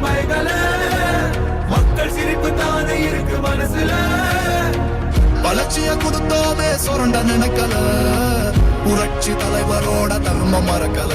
கண்டு மக்கள் சிரிப்பு தானே இருக்கு மனசுல வளர்ச்சிய கொடுத்தோமே சுரண்ட நினைக்கல புரட்சி தலைவரோட தர்மம் மறக்கல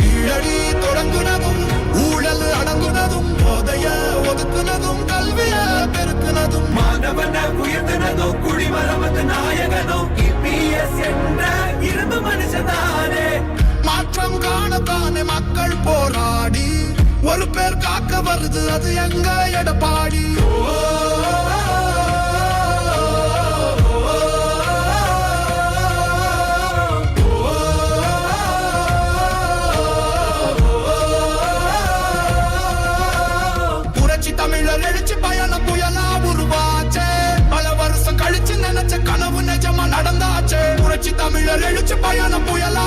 கீழடி தொடங்குனதும் ஊழல் அடங்குனதும் போதைய ஒதுக்குனதும் கல்விய பெருக்குனதும் மாணவன உயர்த்தினதோ குடிமரமத்து காக்க வருது அது எங்க எடப்பாடி புரட்சி தமிழர் எழுச்சி பயண புயலா உருவாச்சே பல வருஷம் கழிச்சு நினைச்ச கனவு நிஜமா நடந்தாச்சே புரட்சி தமிழர் எழுச்சி பயண புயலா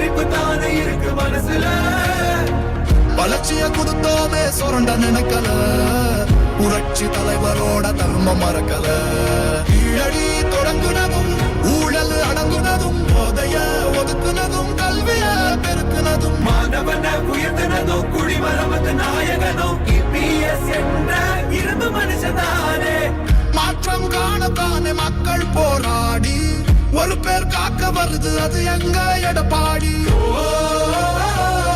சிரிப்பு தானே இருக்கு மனசுல. வளர்ச்சிய கொடுத்தோமே சுரண்ட நினைக்கல. புரட்சி தலைவரோட தர்மம் மறக்கல. வருது அது எங்க எடப்பாடி?